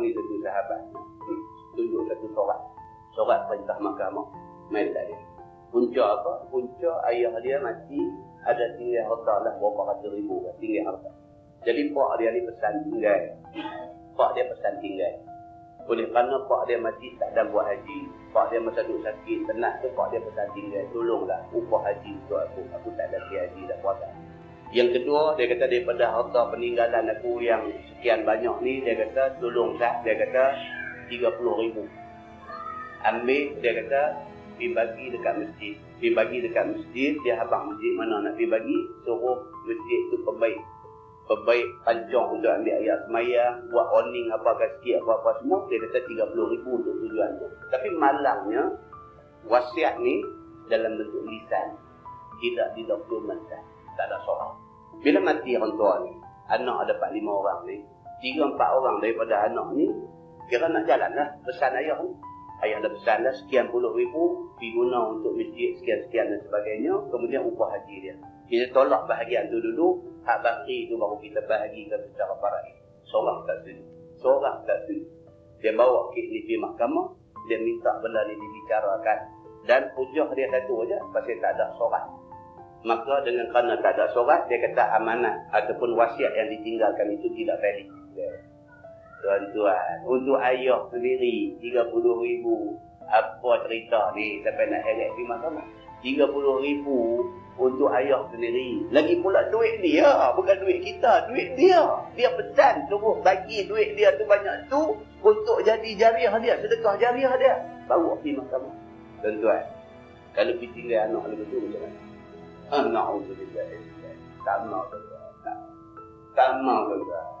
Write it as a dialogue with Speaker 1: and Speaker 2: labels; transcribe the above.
Speaker 1: ni satu sahabat. Tunjuk satu surat. Surat perintah mahkamah. Main tak dia. Punca apa? Punca ayah dia mati. Ada tinggal harta lah berapa ratus ribu. Tinggal harta. Jadi pak dia ni pesan tinggal. Pak dia pesan tinggal. Oleh kerana pak dia mati tak ada buat haji. Pak dia masa duduk sakit, tenat tu pak dia pesan tinggal. Tolonglah upah haji untuk aku. Aku tak ada haji dah puasa. Yang kedua, dia kata daripada harta peninggalan aku yang sekian banyak ni, dia kata tolong sah, dia kata 30 ribu. Ambil, dia kata, pergi bagi dekat masjid. Pergi bagi dekat masjid, dia habang masjid mana nak pergi bagi, suruh masjid tu perbaik. Perbaik pancong untuk ambil ayat semayang, buat owning apa-apa sikit, apa-apa semua, dia kata 30 ribu untuk tujuan tu. Tapi malangnya, wasiat ni dalam bentuk lisan. Tidak didokumentkan tak ada seorang. Bila mati orang tua ni, anak ada empat lima orang ni, tiga empat orang daripada anak ni, kira nak jalan lah, pesan ayah ni. Ayah dah pesan lah sekian puluh ribu, pergi guna untuk masjid sekian-sekian dan sebagainya, kemudian upah haji dia. Kita tolak bahagian tu dulu, hak baki tu baru kita bahagikan secara paraik. Seorang tak setuju. Seorang tak setuju. Dia bawa kek ni pergi mahkamah, dia minta benda ni dibicarakan. Dan hujah dia satu aja, pasal tak ada sorat maka dengan kerana tak ada surat dia kata amanah ataupun wasiat yang ditinggalkan itu tidak valid. Tuan-tuan untuk ayah sendiri 30 ribu apa cerita ni sampai nak heret di mahkamah 30 ribu untuk ayah sendiri. Lagi pula duit dia bukan duit kita duit dia. Dia pesan suruh bagi duit dia tu banyak tu untuk jadi jariah dia sedekah jariah dia. Baru pergi mahkamah tuan-tuan kalau pergi tinggal anak lebih tu macam mana 嗯，那我就这个这个这个，肝脑这个，肝脑这。